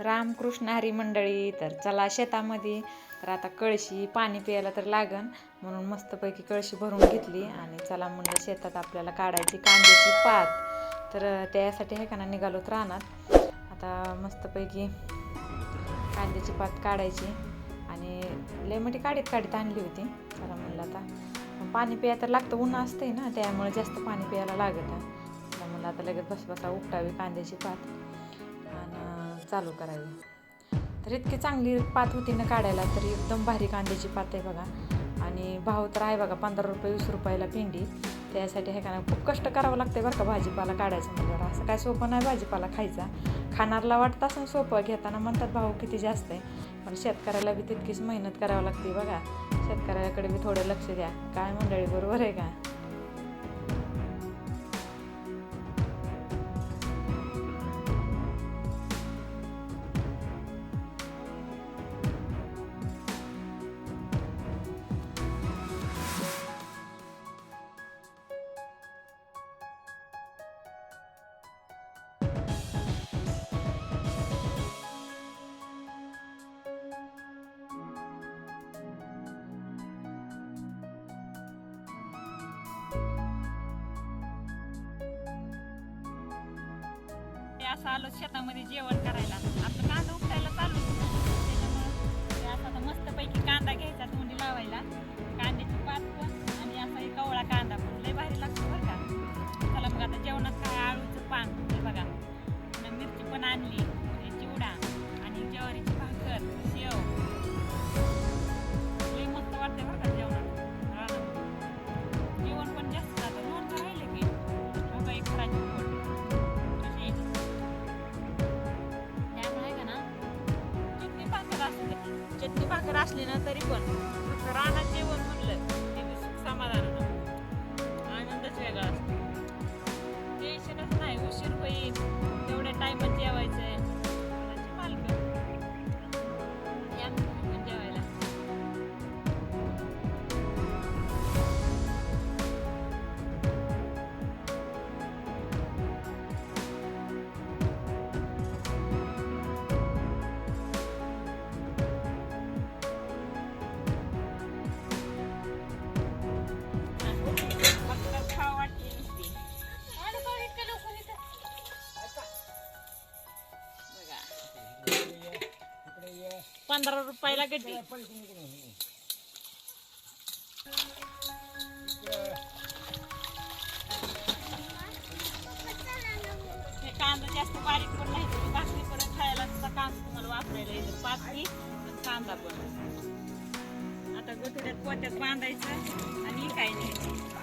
रामकृष्ण हरी मंडळी तर चला शेतामध्ये. तर आता कळशी पाणी प्यायला तर लागन म्हणून मस्तपैकी कळशी भरून घेतली आणि चला म्हणलं शेतात आपल्याला काढायची कांद्याची पात. तर त्यासाठी हे का ना निघालोत रानात. आता मस्तपैकी कांद्याची पात काढायची आणि लय मोठी काढीत काढीत आणली होती. चला म्हणलं आता पाणी प्याय तर लागतं उन्हा असते ना त्यामुळे जास्त पाणी प्यायला लागत. म्हणलं आता लगेच बस बसा उपटावी कांद्याची पात. आणि चालू करावी. तर इतकी चांगली पात होती ना काढायला तर एकदम भारी कांद्याची पात आहे बघा. आणि भाव तर आहे बघा पंधरा रुपये वीस रुपयाला पिंडी. त्यासाठी हे का खूप कष्ट करावं लागते बरं का भाजीपाला काढायचं म्हणजे असं काय सोपं नाही भाजीपाला खायचा. खाणारला वाटतं असं सोपं घेताना म्हणतात भाव किती जास्त आहे. पण शेतकऱ्याला बी तितकीच मेहनत करावं लागते बघा. शेतकऱ्याकडे बी थोडं लक्ष द्या. काय मंडळी बरोबर आहे का? असं आलो शेतामध्ये जेवण करायला. आपलं कांदा उकडायला चालू त्याच्यामुळं असं आता मस्तपैकी कांदा घ्यायचा तोंडी लावायला. कांद्याची पात पण आणि असा एक कवळा कांदा पण. लय भारी लागतो बरं का. चला मग आता जेवणात काय आळूचं पान हे बघा मिरची पण आणली. चटणी असली ना तरी पण. रानात जेवण म्हणलं ते बी सुख समाधान आनंदच वेगळा असतो. टेन्शनच नाही उशीर होईल. पंधरा रुपयाला गड्डी कांदा जास्त बारीक पण नाही तुम्ही भाकरी परत खायला सुद्धा कांदा तुम्हाला वापरायला येतो. पातळी कांदा पण. आता गोठड्यात पोत्यात बांधायचं आणि काय नाही.